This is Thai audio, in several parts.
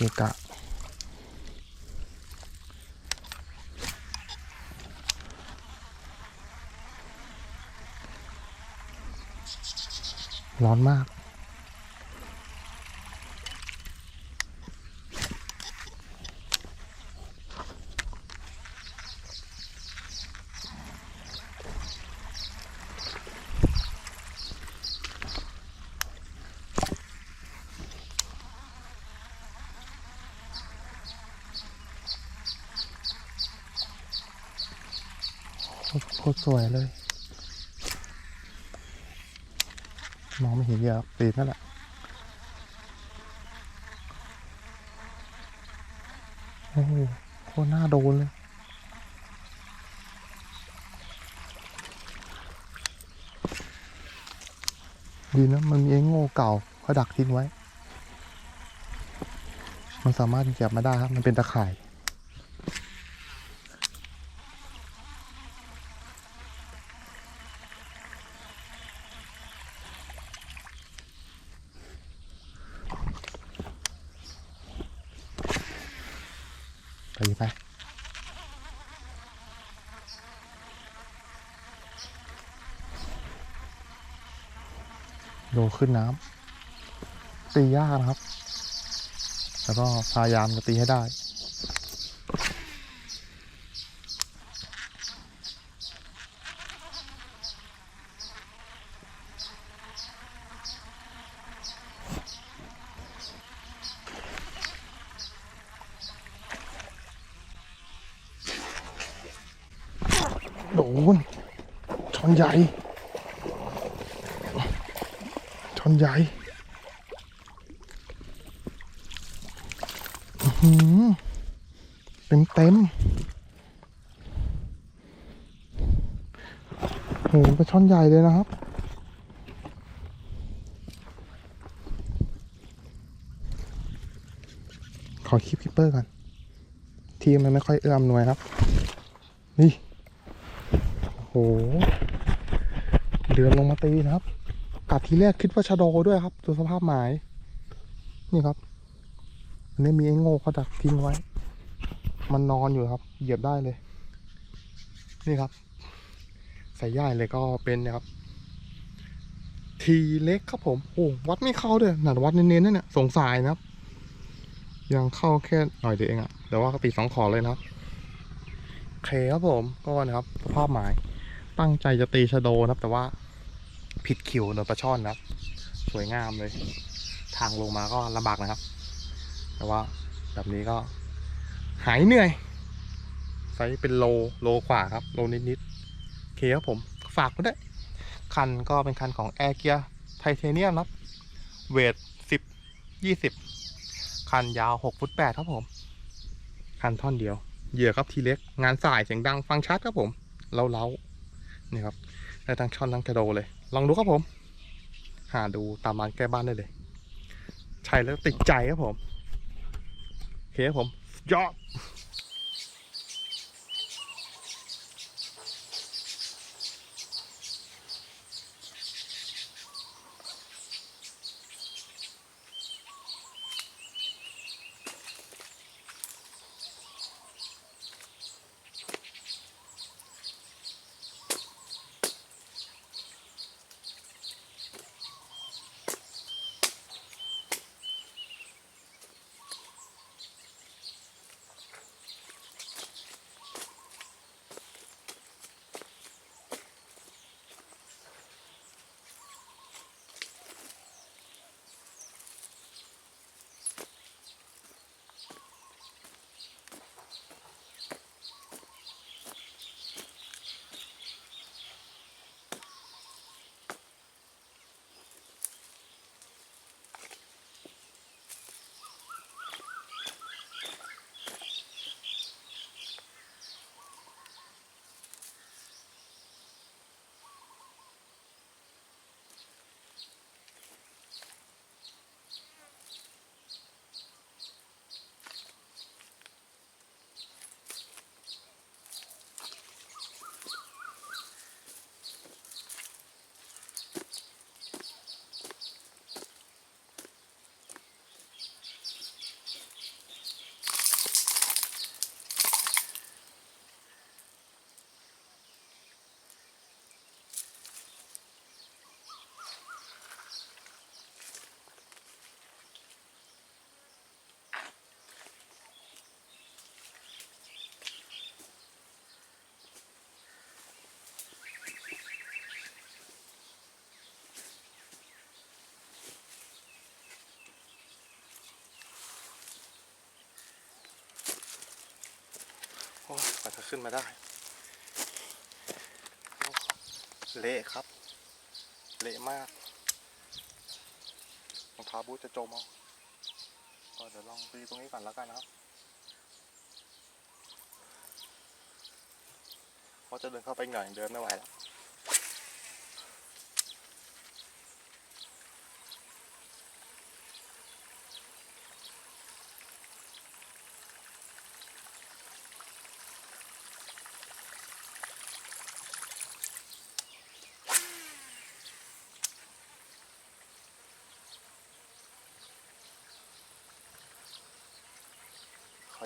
เกะกะ ร้อนมาก โคตรสวยเลย มองไม่เห็นเยอะปีนนั่นแหละโอ้โหโคตรน่าโดนเลยดีนะมันมีไอ้โง่เก่าเขาดักทิ้งไว้ มันสามารถเหยียบมาได้ครับ มันเป็นตะข่าย ไปดิไป โดขึ้นน้ำตียากนะครับ แล้วก็พยายามจะตีให้ได้ ดนชอนใหญ่ชอนใหญ่หือเต็มเต็มโหเป็นช่อนใหญ่เลยนะครับขอคลิปคิปเปอร์ก่อนทีมมันไม่ค่อยเอื้อมหน่วยครับ นี่ โห เดือนลงมาตีนะครับ กัดทีแรกคิดว่าชะโดด้วยครับ ดูสภาพหมาย นี่ครับ อันนี้มีไอ้โง่เขาดักทิ้งไว้ มันนอนอยู่ครับ เหยียบได้เลย นี่ครับ ใส่ย่ายเลยก็เป็นนะครับ ทีเล็กครับผม โอ้วัดไม่เข้าด้วยหนาวัดเน้นๆนั่นเนี่ยสงสัยนะครับ ยังเข้าแค่หน่อยเดียวเองอะแต่ว่าก็ตีสองขอเลยนะครับโอเคครับผมก็นะครับ สภาพหมาย ตั้งใจจะตีชะโดนะครับ แต่ว่าผิดคิวโดนปลาช่อนนะครับ สวยงามเลย ทางลงมาก็ลำบากนะครับ แต่ว่าแบบนี้ก็หายเหนื่อยไซส์เป็นโลโลกว่าครับ โลนิดๆเคครับผมฝากไว้ด้ คันก็เป็นคันของ Air Gear Titanium นะครับ เวท10 20คันยาว6ฟุต8ครับผม คันท่อนเดียว เหยื่อครับทีเล็ก งานสายเสียงดังฟังชัดครับผม เล้าเล้า นี่ครับได้ทั้งช่อนทั้งกระโดเลย ลองดูครับผม หาดูตามร้านใกล้บ้านได้เลย ใช่แล้วติดใจครับผมโอเคครับผมยอด ว่าจะขึ้นมาได้ เละครับ เละมากรองเท้าบูทจะจมเอาก็เดี๋ยวลองตีตรงนี้ก่อนแล้วกันนะครับเพราะจะเดินเข้าไปหน่อยเดินไม่ไหวแล้ว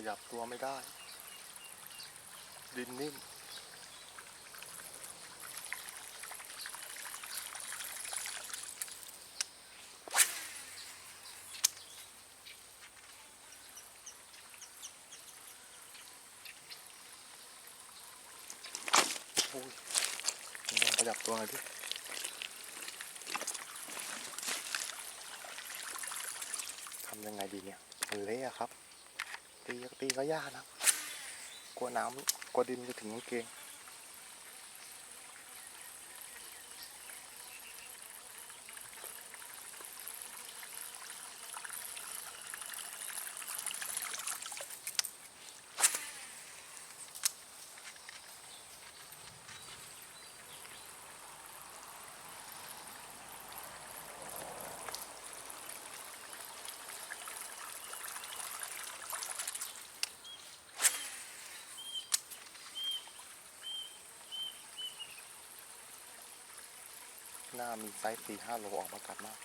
ยับตัวไม่ได้ ดินนิ่มโอ้ยลองขยับตัวหน่อยดิทำยังไงดีเนี่ยมันเละครับ ตีก็ตีก็ยากนะกลัวน้ำกลัวดินจะถึงกางเกง หน้ามีไซส์สี่ห้าโลออกมากัดมาก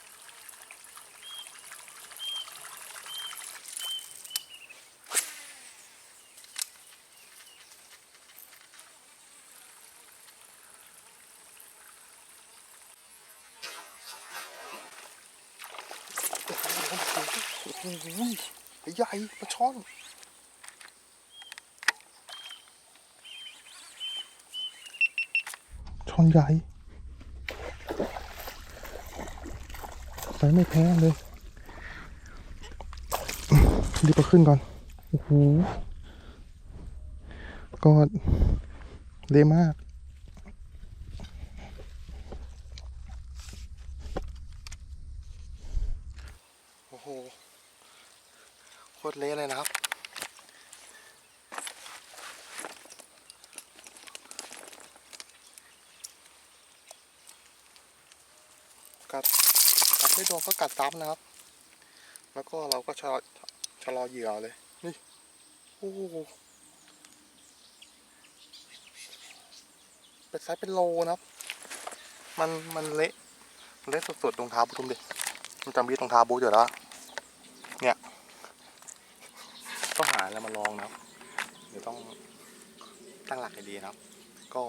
โอ้โหใหญ่ปลาช่อนช่อนใหญ่ ไซส์ไม่แพ้เลยรีบไปขึ้นก่อน โอ้โหก็เละมาก โอ้โห โคตรเละเลยนะครับ กัด กัดไม่โดนก็กัดซ้ำนะครับ แล้วก็เราก็ชะลอชะลอเหยื่อเลยนี่โอ้เป็นไซส์เป็นโลนะครับ มันมันเละเละสุดๆรองเท้าบูทมดิมันจะมีรองเท้าบูอยู่แล้วเนี่ยต้องหาอะไรมาลองนะครับ เดี๋ยวต้องตั้งหลักให้ดีนะครับ ก็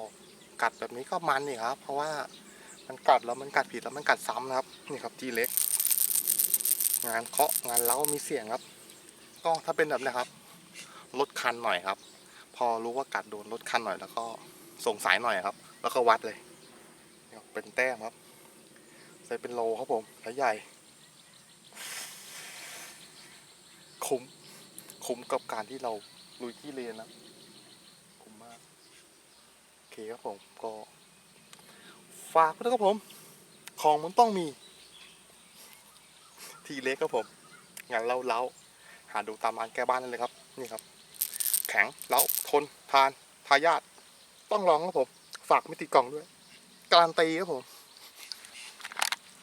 กัดแบบนี้ก็มันนี่ครับ เพราะว่า มันกัดแล้วมันกัดผิดแล้วมันกัดซ้ำนะครับ นี่ครับจีเล็ก งานเคาะงานเล้ามีเสียงครับ ก็ถ้าเป็นแบบเนะครับลดคันหน่อยครับ พอรู้ว่ากัดโดนลดคันหน่อยแล้วก็ส่งสายหน่อยครับ แล้วก็วัดเลยนี่ครับเป็นแต้มครับ ใส่เป็นโลครับผมและใหญ่ คุ้มคุ้มกับการที่เราลุยที่เลนนะคุ้มมาก โอเคครับผมก็ ฝากไว้ด้วยครับผม ของมันต้องมี ทีเล็กครับผม งานเล้าเล้าหาดูตามร้านแก้บ้านนั่นเลยครับ นี่ครับ แข็งเล้าทนทานทายาทต้องลองครับผม ฝากไม่ติดกล่องด้วย การันตีครับผม